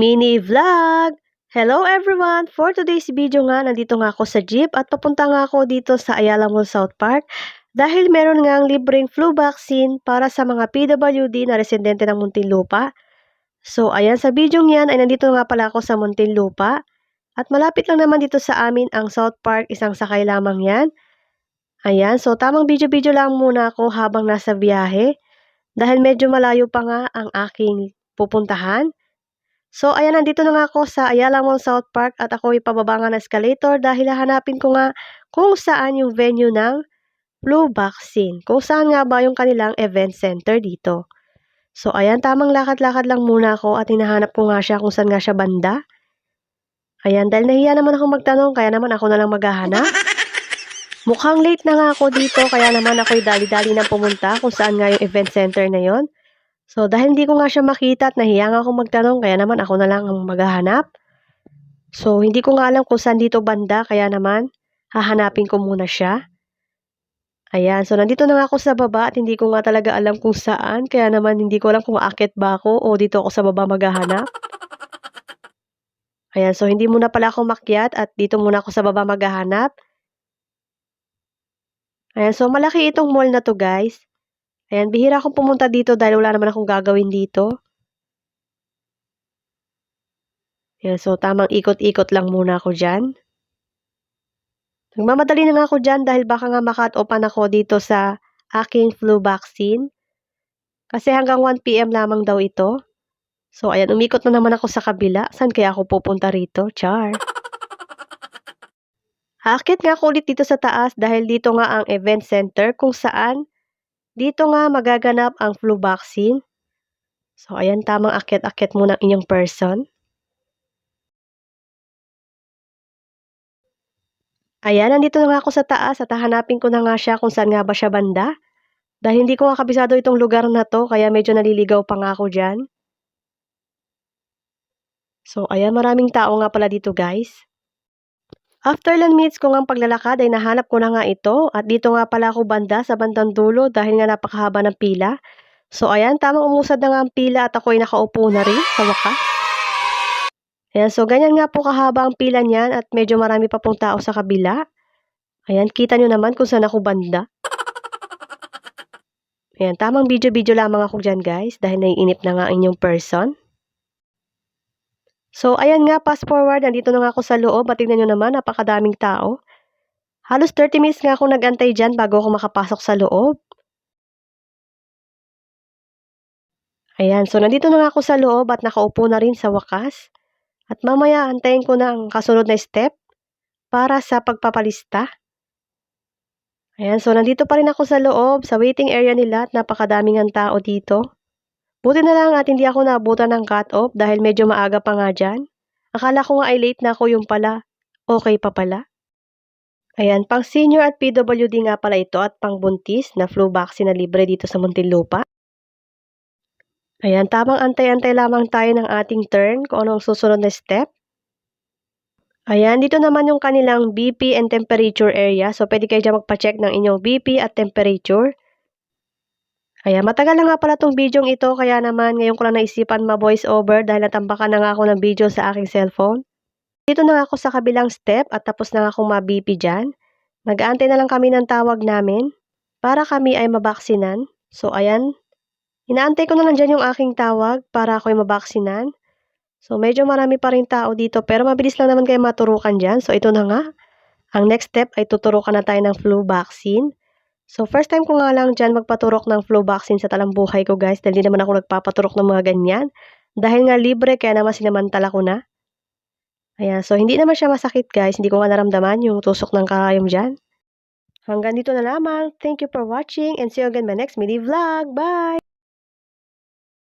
mini vlog! Hello everyone! For today's video nga, nandito nga ako sa jeep at papunta nga ako dito sa Ayala Mall South Park dahil meron nga ang libreng flu vaccine para sa mga PWD na residente ng Muntinlupa. So ayan, sa video niyan ay nandito nga pala ako sa Muntinlupa at malapit lang naman dito sa amin ang South Park, isang sakay lamang yan. Ayan, so tamang video-video lang muna ako habang nasa biyahe dahil medyo malayo pa nga ang aking pupuntahan. So, ayan, nandito na nga ako sa Ayala Mall South Park at ako ipababa nga ng escalator dahil hahanapin ko nga kung saan yung venue ng flu vaccine. Kung saan nga ba yung kanilang event center dito. So, ayan, tamang lakad-lakad lang muna ako at hinahanap ko nga siya kung saan nga siya banda. Ayan, dahil nahiya naman ako magtanong, kaya naman ako na lang maghahanap. Mukhang late na nga ako dito, kaya naman ako'y dali-dali na pumunta kung saan nga yung event center na yon. So, dahil hindi ko nga siya makita at nahiya nga akong magtanong, kaya naman ako na lang ang maghahanap. So, hindi ko nga alam kung saan dito banda, kaya naman hahanapin ko muna siya. Ayan, so nandito na nga ako sa baba at hindi ko nga talaga alam kung saan, kaya naman hindi ko alam kung aakit ba ako o dito ako sa baba maghahanap. Ayan, so hindi muna pala ako makyat at dito muna ako sa baba maghahanap. Ayan, so malaki itong mall na to guys. Ayan, bihira akong pumunta dito dahil wala naman akong gagawin dito. Ayan, so tamang ikot-ikot lang muna ako dyan. Nagmamadali na nga ako dyan dahil baka nga makat-opan ako dito sa aking flu vaccine. Kasi hanggang 1pm lamang daw ito. So, ayan, umikot na naman ako sa kabila. Saan kaya ako pupunta rito? Char. Haakit nga ako ulit dito sa taas dahil dito nga ang event center kung saan dito nga magaganap ang flu vaccine. So, ayan, tamang akit-akit muna ang inyong person. Ayan, nandito na nga ako sa taas at hahanapin ko na nga siya kung saan nga ba siya banda. Dahil hindi ko nga kabisado itong lugar na to, kaya medyo naliligaw pa nga ako dyan. So, ayan, maraming tao nga pala dito guys. After ilang minutes ko nga paglalakad ay nahanap ko na nga ito at dito nga pala ako banda sa bandang dulo dahil nga napakahaba ng pila. So ayan, tamang umusad na nga ang pila at ako ay nakaupo na rin sa wakas. Ayan, so ganyan nga po kahaba ang pila niyan at medyo marami pa pong tao sa kabila. Ayan, kita nyo naman kung saan ako banda. Ayan, tamang video-video lamang ako dyan guys dahil naiinip na nga ang inyong person. So, ayan nga, fast forward, nandito na nga ako sa loob at tignan nyo naman, napakadaming tao. Halos 30 minutes nga ako nagantay dyan bago ako makapasok sa loob. Ayan, so nandito na nga ako sa loob at nakaupo na rin sa wakas. At mamaya, antayin ko na ang kasunod na step para sa pagpapalista. Ayan, so nandito pa rin ako sa loob, sa waiting area nila at napakadaming ang tao dito. Buti na lang at hindi ako naabutan ng cut-off dahil medyo maaga pa nga dyan. Akala ko nga ay late na ako yung pala. Okay pa pala. Ayan, pang senior at PWD nga pala ito at pang buntis na flu vaccine na libre dito sa Muntinlupa. Ayan, tamang antay-antay lamang tayo ng ating turn kung anong susunod na step. Ayan, dito naman yung kanilang BP and temperature area. So, pwede kayo dyan magpa-check ng inyong BP at temperature. Ayan, matagal na nga pala tong video ito, kaya naman ngayon ko lang naisipan ma-voice over dahil natambakan na nga ako ng video sa aking cellphone. Dito na nga ako sa kabilang step at tapos na nga akong ma-BP dyan. Nag-aantay na lang kami ng tawag namin para kami ay mabaksinan. So, ayan, inaantay ko na lang dyan yung aking tawag para ako ay mabaksinan. So, medyo marami pa rin tao dito pero mabilis lang naman kayo maturukan dyan. So, ito na nga. Ang next step ay tuturukan na tayo ng flu vaccine. So, first time ko nga lang dyan magpaturok ng flu vaccine sa talang buhay ko guys dahil di naman ako nagpapaturok ng mga ganyan. Dahil nga libre kaya naman sinamantala ko na. Ayan, so hindi naman siya masakit guys. Hindi ko nga naramdaman yung tusok ng karayom dyan. Hanggang dito na lamang. Thank you for watching and see you again my next mini vlog. Bye!